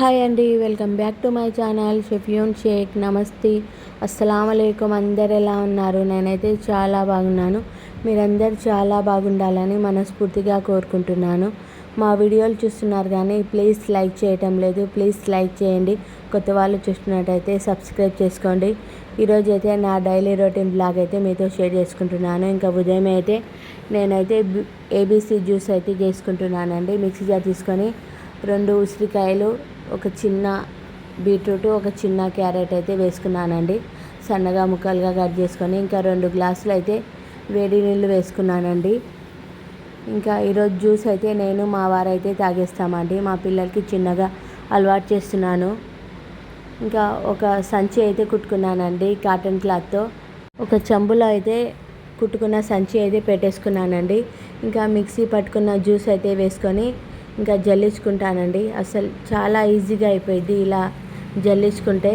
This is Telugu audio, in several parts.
హాయ్ అండి welcome back to my channel. షెఫ్యూన్ Sheikh నమస్తే. అస్సలం అందరు ఎలా ఉన్నారు? నేనైతే చాలా బాగున్నాను. మీరందరూ చాలా బాగుండాలని మనస్ఫూర్తిగా కోరుకుంటున్నాను. మా వీడియోలు చూస్తున్నారు కానీ ప్లీజ్ లైక్ చేయటం లేదు. ప్లీజ్ లైక్ చేయండి. కొత్త వాళ్ళు చూస్తున్నట్టయితే సబ్స్క్రైబ్ చేసుకోండి. ఈరోజు అయితే నా డైలీ రొటీన్ బ్లాగ్ అయితే మీతో షేర్ చేసుకుంటున్నాను. ఇంకా ఉదయం అయితే నేనైతే ఏబీసీ జ్యూస్ అయితే చేసుకుంటున్నానండి. మిక్సీ జార్ తీసుకొని రెండు ఉసిరికాయలు ఒక చిన్న బీట్రూట్ ఒక చిన్న క్యారెట్ అయితే వేసుకున్నానండి. సన్నగా ముక్కలుగా కట్ చేసుకొని ఇంకా రెండు గ్లాసులు అయితే వేడి నీళ్ళు వేసుకున్నానండి. ఇంకా ఈరోజు జ్యూస్ అయితే నేను మా వారైతే తాగేస్తామండి. మా పిల్లలకి చిన్నగా అలవాటు చేస్తున్నాను. ఇంకా ఒక సంచి అయితే కుట్టుకున్నానండి కాటన్ క్లాత్తో. ఒక చెంబులో అయితే కుట్టుకున్న సంచి అయితే పెట్టేసుకున్నానండి. ఇంకా మిక్సీ పట్టుకున్న జ్యూస్ అయితే వేసుకొని ఇంకా జల్లించుకుంటానండి అసలు చాలా ఈజీగా అయిపోయింది ఇలా జల్లించుకుంటే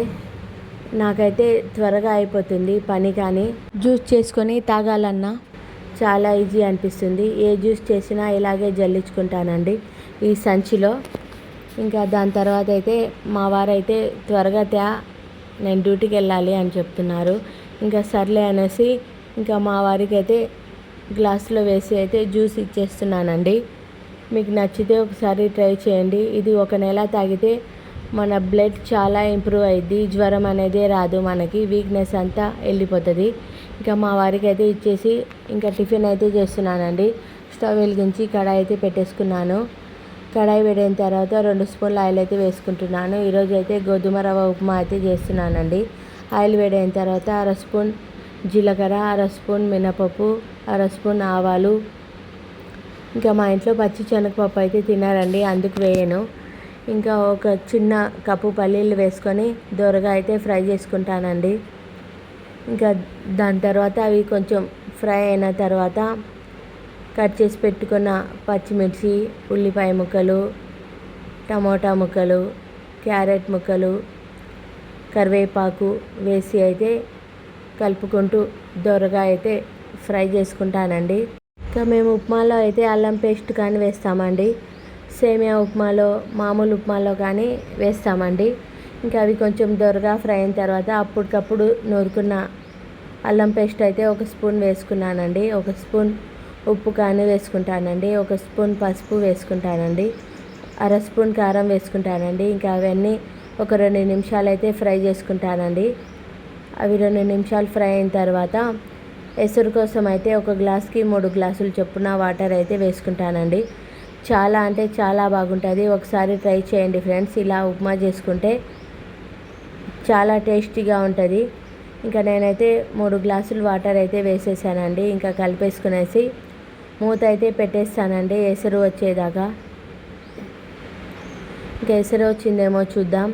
నాకైతే త్వరగా అయిపోతుంది పని కానీ. జ్యూస్ చేసుకొని తాగాలన్నా చాలా ఈజీ అనిపిస్తుంది. ఏ జ్యూస్ చేసినా ఇలాగే జల్లించుకుంటానండి ఈ సంచిలో. ఇంకా దాని తర్వాత అయితే మా వారైతే త్వరగా త్యా నేను డ్యూటీకి వెళ్ళాలి అని చెప్తున్నారు. ఇంకా సర్లే అనేసి ఇంకా మా వారికి అయితే గ్లాసులో వేసి అయితే జ్యూస్ ఇచ్చేస్తున్నానండి. మీకు నచ్చితే ఒకసారి ట్రై చేయండి. ఇది ఒక నెల తాగితే మన బ్లడ్ చాలా ఇంప్రూవ్ అయ్యిద్ది జ్వరం అనేది రాదు మనకి. వీక్నెస్ అంతా వెళ్ళిపోతుంది. ఇంకా మా వారికి అయితే ఇచ్చేసి ఇంకా టిఫిన్ అయితే చేస్తున్నానండి. స్టవ్ వెలిగించి కడాయి అయితే పెట్టేసుకున్నాను. కడాయి వేడిన తర్వాత రెండు స్పూన్ల ఆయిల్ అయితే వేసుకుంటున్నాను. ఈరోజు అయితే గోధుమ రవ్వ ఉప్మా అయితే చేస్తున్నానండి. ఆయిల్ వేడైన తర్వాత అర స్పూన్ జీలకర్ర అర స్పూన్ మినపప్పు అర స్పూన్ ఆవాలు ఇంకా మా ఇంట్లో పచ్చి శనగపప్పు అయితే తినారండి అందుకు వేయను. ఇంకా ఒక చిన్న కప్పు పల్లీలు వేసుకొని దొరగా అయితే ఫ్రై చేసుకుంటానండి. ఇంకా దాని తర్వాత అవి కొంచెం ఫ్రై అయిన తర్వాత కట్ చేసి పెట్టుకున్న పచ్చిమిర్చి ఉల్లిపాయ ముక్కలు టమోటా ముక్కలు క్యారెట్ ముక్కలు కరివేపాకు వేసి అయితే కలుపుకుంటూ దొరగా అయితే ఫ్రై చేసుకుంటానండి. ఇంకా మేము ఉప్మాలో అయితే అల్లం పేస్ట్ కానీ వేస్తామండి. సేమియా ఉప్మాలో మామూలు ఉప్మాలో కానీ వేస్తామండి. ఇంకా అవి కొంచెం దొరగా ఫ్రై అయిన తర్వాత అప్పటికప్పుడు నూరుకున్న అల్లం పేస్ట్ అయితే ఒక స్పూన్ వేసుకున్నానండి. ఒక స్పూన్ ఉప్పు కానీ వేసుకుంటానండి. ఒక స్పూన్ పసుపు వేసుకుంటానండి. అర స్పూన్ కారం వేసుకుంటానండి. ఇంకా అవన్నీ ఒక రెండు నిమిషాలు అయితే ఫ్రై చేసుకుంటానండి. అవి రెండు నిమిషాలు ఫ్రై అయిన తర్వాత ఎసరు కోసం అయితే ఒక గ్లాస్కి మూడు గ్లాసులు చొప్పున వాటర్ అయితే వేసుకుంటానండి. చాలా అంటే చాలా బాగుంటుంది. ఒకసారి ట్రై చేయండి ఫ్రెండ్స్. ఇలా ఉప్మా చేసుకుంటే చాలా టేస్టీగా ఉంటుంది. ఇంకా నేనైతే మూడు గ్లాసులు వాటర్ అయితే వేసేసానండి. ఇంకా కలిపేసుకునేసి మూత అయితే పెట్టేస్తానండి. ఎసరు వచ్చేదాకా. ఇంకా ఎసరు వచ్చిందేమో చూద్దాం.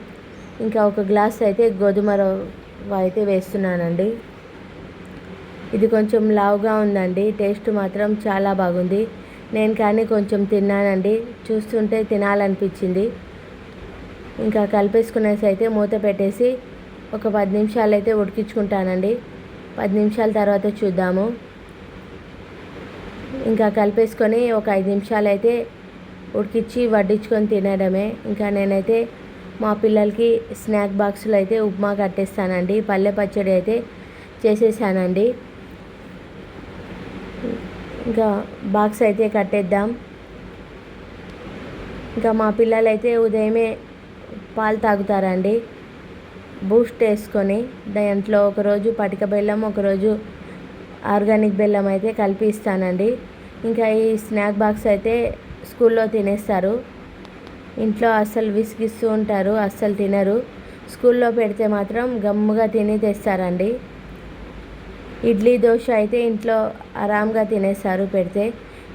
ఇంకా ఒక గ్లాస్ అయితే గోధుమ రవ్వ అయితే వేస్తున్నానండి. ఇది కొంచెం లావుగా ఉందండి. టేస్ట్ మాత్రం చాలా బాగుంది. నేను కానీ కొంచెం తిన్నానండి. చూస్తుంటే తినాలనిపించింది. ఇంకా కలిపేసుకునేసి అయితే మూత పెట్టేసి ఒక పది నిమిషాలు అయితే ఉడికించుకుంటానండి. పది నిమిషాల తర్వాత చూద్దాము. ఇంకా కలిపేసుకొని ఒక ఐదు నిమిషాలు అయితే ఉడికించి వడ్డించుకొని తినడమే. ఇంకా నేనైతే మా పిల్లలకి స్నాక్ బాక్సులు అయితే ఉప్మా కట్టేస్తానండి. పల్లె పచ్చడి అయితే చేసేసానండి. ఇంకా బాక్స్ అయితే కట్టేద్దాం. ఇంకా మా పిల్లలు అయితే ఉదయమే పాలు తాగుతారండి. బూస్ట్ వేసుకొని దాంట్లో ఒకరోజు పటిక బెల్లం ఒకరోజు ఆర్గానిక్ బెల్లం అయితే కలిపి ఇస్తానండి. ఇంకా ఈ స్నాక్ బాక్స్ అయితే స్కూల్లో తినేస్తారు. ఇంట్లో అస్సలు విసిగిస్తూ ఉంటారు అస్సలు తినరు. స్కూల్లో పెడితే మాత్రం గమ్ముగా తిని తెస్తారండి. ఇడ్లీ దోశ అయితే ఇంట్లో ఆరామ్గా తినేస్తారు. పెడితే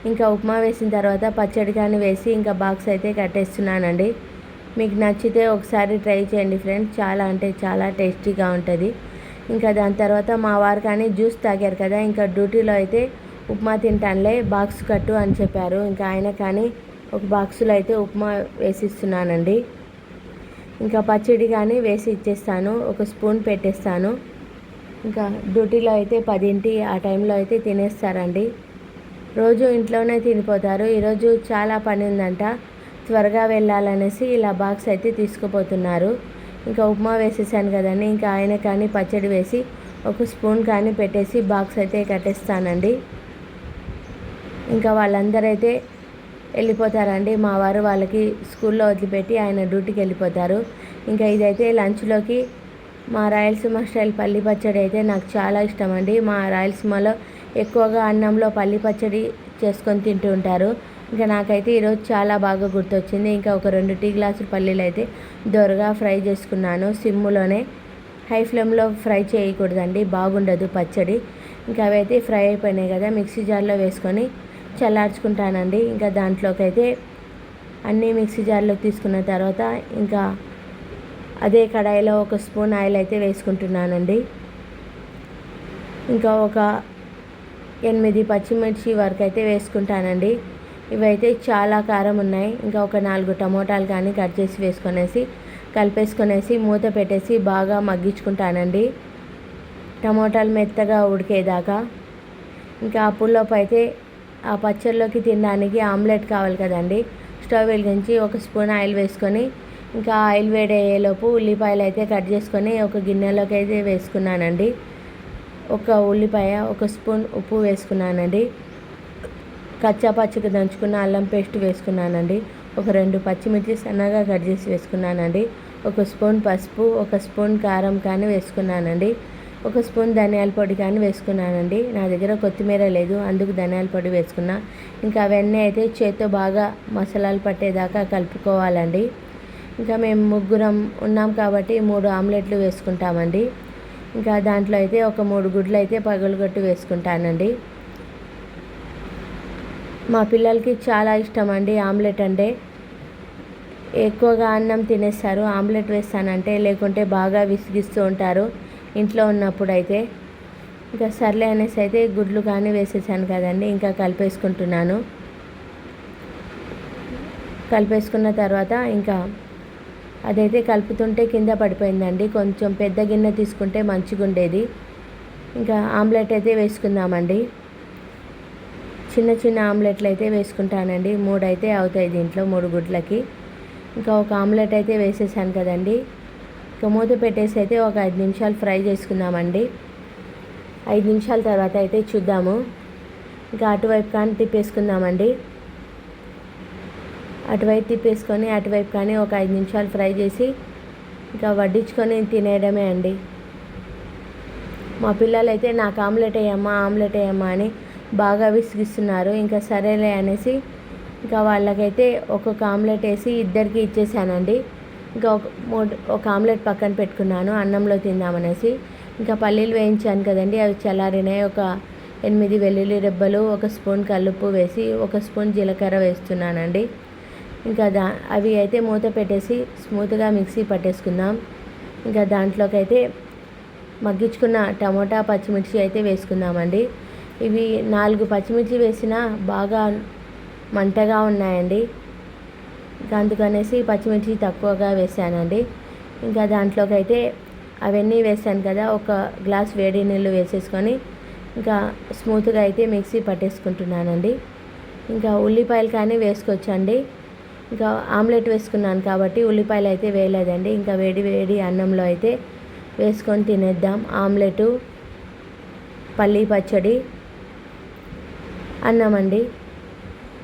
ఇంకా ఉప్మా వేసిన తర్వాత పచ్చడి కానీ వేసి ఇంకా బాక్స్ అయితే కట్టేస్తున్నానండి. మీకు నచ్చితే ఒకసారి ట్రై చేయండి ఫ్రెండ్స్. చాలా అంటే చాలా టేస్టీగా ఉంటుంది. ఇంకా దాని తర్వాత మా వారు కానీ జ్యూస్ తాగారు కదా ఇంకా డ్యూటీలో అయితే ఉప్మా తింటానులే బాక్స్ కట్టు అని చెప్పారు. ఇంకా ఆయన కానీ ఒక బాక్సులో అయితే ఉప్మా వేసిస్తున్నానండి. ఇంకా పచ్చడి కానీ వేసి ఇచ్చేస్తాను. ఒక స్పూన్ పెట్టేస్తాను. ఇంకా డ్యూటీలో అయితే పదింటి ఆ టైంలో అయితే తినేస్తారండి. రోజు ఇంట్లోనే తినిపోతారు. ఈరోజు చాలా పని ఉందంట. త్వరగా వెళ్ళాలనేసి ఇలా బాక్స్ అయితే తీసుకుపోతున్నారు. ఇంకా ఉప్మా వేసేసాను కదండి. ఇంకా ఆయన కానీ పచ్చడి వేసి ఒక స్పూన్ కానీ పెట్టేసి బాక్స్ అయితే కట్టేస్తానండి. ఇంకా వాళ్ళందరూ అయితే వెళ్ళిపోతారండి. మా వారు వాళ్ళకి స్కూల్లో వదిలిపెట్టి ఆయన డ్యూటీకి వెళ్ళిపోతారు. ఇంకా ఇదైతే లంచ్లోకి మా రాయలసీమ స్టైల్ పల్లి పచ్చడి అయితే నాకు చాలా ఇష్టం అండి. మా రాయలసీమలో ఎక్కువగా అన్నంలో పల్లి పచ్చడి చేసుకొని తింటూ ఉంటారు. ఇంకా నాకైతే ఈరోజు చాలా బాగా గుర్తొచ్చింది. ఇంకా ఒక రెండు టీ గ్లాసులు పల్లీలు అయితే దొరగా ఫ్రై చేసుకున్నాను. సిమ్ములోనే హై ఫ్లేమ్లో ఫ్రై చేయకూడదండి. బాగుండదు పచ్చడి. ఇంకా అవైతే ఫ్రై అయిపోయినాయి కదా మిక్సీ జార్లో వేసుకొని చల్లార్చుకుంటానండి. ఇంకా దాంట్లోకి అయితే అన్నీ మిక్సీ జార్లో తీసుకున్న తర్వాత ఇంకా అదే కడాయిలో ఒక స్పూన్ ఆయిల్ అయితే వేసుకుంటున్నానండి. ఇంకా ఒక ఎనిమిది పచ్చిమిర్చి వరకు అయితే వేసుకుంటానండి. ఇవైతే చాలా కారం ఉన్నాయి. ఇంకా ఒక నాలుగు టమోటాలు కానీ కట్ చేసి వేసుకొనేసి కలిపేసుకొనేసి మూత పెట్టేసి బాగా మగ్గించుకుంటానండి. టమోటాలు మెత్తగా ఉడికేదాకా. ఇంకా ఆ పుల్లోపు అయితే ఆ పచ్చళ్ళలోకి తినడానికి ఆమ్లెట్ కావాలి కదండి. స్టవ్ వెలిగించి ఒక స్పూన్ ఆయిల్ వేసుకొని ఇంకా ఆయిల్ వేడయ్యేలోపు ఉల్లిపాయలు అయితే కట్ చేసుకొని ఒక గిన్నెలోకి అయితే వేసుకున్నానండి. ఒక ఉల్లిపాయ ఒక స్పూన్ ఉప్పు వేసుకున్నానండి. కచ్చాపచ్చికి దంచుకున్న అల్లం పేస్ట్ వేసుకున్నానండి. ఒక రెండు పచ్చిమిర్చి సన్నగా కట్ చేసి వేసుకున్నానండి. ఒక స్పూన్ పసుపు ఒక స్పూన్ కారం కానీ వేసుకున్నానండి. ఒక స్పూన్ ధనియాల పొడి కానీ వేసుకున్నానండి. నా దగ్గర కొత్తిమీర లేదు అందుకు ధనియాల పొడి వేసుకున్నా. ఇంకా అవన్నీ అయితే చేత్తో బాగా మసాలాలు పట్టేదాకా కలుపుకోవాలండి. ఇంకా మేము ముగ్గురం ఉన్నాం కాబట్టి మూడు ఆమ్లెట్లు వేసుకుంటామండి. ఇంకా దాంట్లో అయితే ఒక మూడు గుడ్లు అయితే పగలగొట్టి వేసుకుంటానండి. మా పిల్లలకి చాలా ఇష్టం అండి ఆమ్లెట్ అంటే. ఎక్కువగా అన్నం తినేస్తారు ఆమ్లెట్ వేస్తానంటే లేకుంటే బాగా విసిగిస్తూ ఉంటారు ఇంట్లో ఉన్నప్పుడు అయితే ఇంకా సర్లే అనేసి అయితే గుడ్లు కానీ వేసేసాను కదండి ఇంకా కలిపేసుకుంటున్నాను. కలిపేసుకున్న తర్వాత ఇంకా అదైతే కలుపుతుంటే కింద పడిపోయిందండి. కొంచెం పెద్ద గిన్నె తీసుకుంటే మంచిగా ఉండేది ఇంకా ఆమ్లెట్ అయితే వేసుకుందామండి. చిన్న చిన్న ఆమ్లెట్లు అయితే వేసుకుంటానండి. మూడు అయితే అవుతాయి దీంట్లో మూడు గుడ్లకి. ఇంకా ఒక ఆమ్లెట్ అయితే వేసేసాను కదండి. ఇంకా మూత పెట్టేసి అయితే ఒక ఐదు నిమిషాలు ఫ్రై చేసుకుందామండి. ఐదు నిమిషాల తర్వాత అయితే చూద్దాము. ఇంకా అటువైపు కానీ తిప్పేసుకుందామండి. అటువైపు తిప్పేసుకొని అటువైపు కానీ ఒక ఐదు నిమిషాలు ఫ్రై చేసి ఇంకా వడ్డించుకొని తినేయడమే అండి. మా పిల్లలు అయితే నాకు ఆమ్లెట్ వేయమ్మా ఆమ్లెట్ వేయమ్మా అని బాగా విసిగిస్తున్నారు. ఇంకా సరేలే అనేసి ఇంకా వాళ్ళకైతే ఒక్కొక్క ఆమ్లెట్ వేసి ఇద్దరికి ఇచ్చేసానండి. ఇంకా ఒక మూడు ఒక ఆమ్లెట్ పక్కన పెట్టుకున్నాను అన్నంలో తిందామనేసి ఇంకా పల్లీలు వేయించాను కదండి అవి చల్లారినాయి. ఒక ఎనిమిది వెల్లుల్లి రెబ్బలు ఒక స్పూన్ కల్లుప్పు వేసి ఒక స్పూన్ జీలకర్ర వేస్తున్నానండి. ఇంకా దా అవి అయితే మూత పెట్టేసి స్మూత్గా మిక్సీ పట్టేసుకుందాం. ఇంకా దాంట్లోకి అయితే మగ్గించుకున్న టమోటా పచ్చిమిర్చి అయితే వేసుకుందామండి. ఇవి నాలుగు పచ్చిమిర్చి వేసినా బాగా మంటగా ఉన్నాయండి. అందుకనేసి పచ్చిమిర్చి తక్కువగా వేసానండి. ఇంకా దాంట్లోకి అయితే అవన్నీ వేసాను కదా ఒక గ్లాస్ వేడి నీళ్ళు వేసేసుకొని ఇంకా స్మూత్గా అయితే మిక్సీ పట్టేసుకుంటున్నానండి. ఇంకా ఉల్లిపాయలు కానీ వేసుకోవచ్చండి. ఇంకా ఆమ్లెట్ వేసుకున్నాను కాబట్టి ఉల్లిపాయలు అయితే వేయలేదండి. ఇంకా వేడి వేడి అన్నంలో అయితే వేసుకొని తినేద్దాం. ఆమ్లెటు పల్లీ పచ్చడి అన్నం అండి.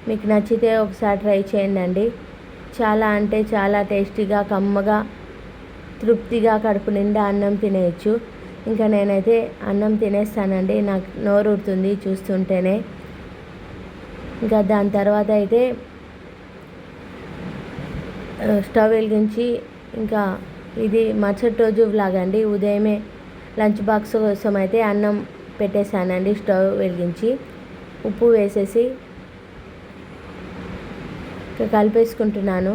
మీకు నచ్చితే ఒకసారి ట్రై చేయండి చాలా అంటే చాలా టేస్టీగా కమ్మగా తృప్తిగా కడుపు నిండా అన్నం తినేయచ్చు. ఇంకా నేనైతే అన్నం తినేస్తానండి. నాకు నోరు ఊరుతుంది చూస్తుంటేనే. ఇంకా దాని తర్వాత అయితే స్టవ్ వెలిగించి ఇంకా ఇది మరుసటి రోజు లాగండి ఉదయమే లంచ్ బాక్స్ కోసం అయితే అన్నం పెట్టేశానండి స్టవ్ వెలిగించి. ఉప్పు వేసేసి ఇంకా కలిపేసుకుంటున్నాను.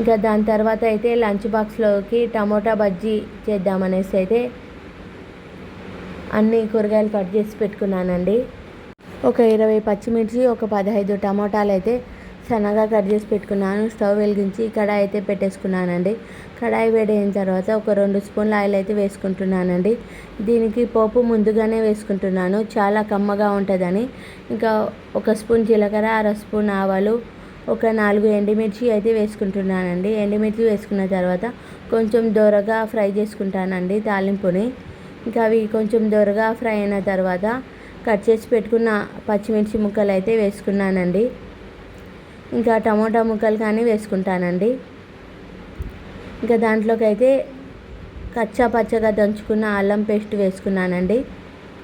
ఇంకా దాని తర్వాత అయితే లంచ్ బాక్స్లోకి టమోటా బజ్జీ చేద్దామనేసి అయితే అన్ని కూరగాయలు కట్ చేసి పెట్టుకున్నానండి. ఒక ఇరవై పచ్చిమిర్చి ఒక పదహైదు టమోటాలు అయితే సన్నగా కట్ చేసి పెట్టుకున్నాను. స్టవ్ వెలిగించి కడాయి అయితే పెట్టేసుకున్నానండి. కడాయి వేడైన తర్వాత ఒక రెండు స్పూన్ల ఆయిల్ అయితే వేసుకుంటున్నానండి. దీనికి పోపు ముందుగానే వేసుకుంటున్నాను. చాలా కమ్మగా ఉంటుందని. ఇంకా ఒక స్పూన్ జీలకర్ర అర స్పూన్ ఆవాలు ఒక నాలుగు ఎండుమిర్చి అయితే వేసుకుంటున్నానండి. ఎండుమిర్చి వేసుకున్న తర్వాత కొంచెం దోరగా ఫ్రై చేసుకుంటానండి తాలింపుని. ఇంకా అవి కొంచెం దోరగా ఫ్రై అయిన తర్వాత కట్ చేసి పెట్టుకున్న పచ్చిమిర్చి ముక్కలు అయితే వేసుకున్నానండి. ఇంకా టమోటా ముక్కలు కానీ వేసుకుంటానండి. ఇంకా దాంట్లోకి అయితే కచ్చా పచ్చగా దంచుకున్న అల్లం పేస్ట్ వేసుకున్నానండి.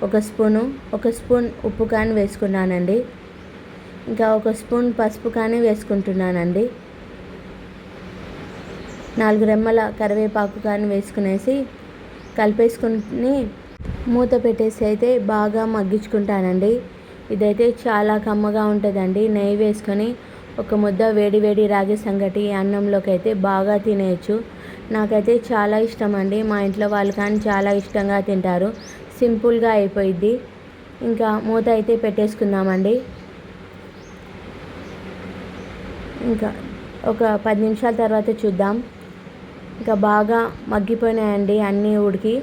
ఒక స్పూను ఒక స్పూన్ ఉప్పు కానీ వేసుకున్నానండి. ఇంకా ఒక స్పూన్ పసుపు కానీ వేసుకుంటున్నానండి. నాలుగు రెమ్మల కరివేపాకు కానీ వేసుకునేసి కలిపేసుకుని మూత పెట్టేసి అయితే బాగా మగ్గించుకుంటానండి. ఇదైతే చాలా కమ్మగా ఉంటుందండి. నెయ్యి వేసుకొని ఒక ముద్ద వేడి వేడి రాగి సంగటి అన్నంలోకి అయితే బాగా తినేయచ్చు. నాకైతే చాలా ఇష్టం అండి మా ఇంట్లో వాళ్ళు కానీ చాలా ఇష్టంగా తింటారు. సింపుల్గా అయిపోయిద్ది. ఇంకా మూత అయితే పెట్టేసుకుందామండి. ఇంకా ఒక పది నిమిషాల తర్వాత చూద్దాం. ఇంకా బాగా మగ్గిపోయినాయండి అన్నీ ఉడికి.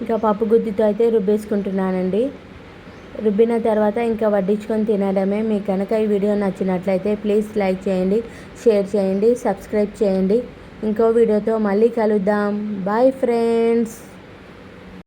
ఇంకా పప్పు గుద్దితో అయితే రుబ్బేసుకుంటున్నానండి. రుబ్బిన తర్వాత ఇంకా వడ్డించుకొని తినడమే. మీకు కనుక ఈ వీడియో నచ్చినట్లయితే ప్లీజ్ లైక్ చేయండి షేర్ చేయండి సబ్స్క్రైబ్ చేయండి. ఇంకో వీడియోతో మళ్ళీ కలుద్దాం. Bye friends.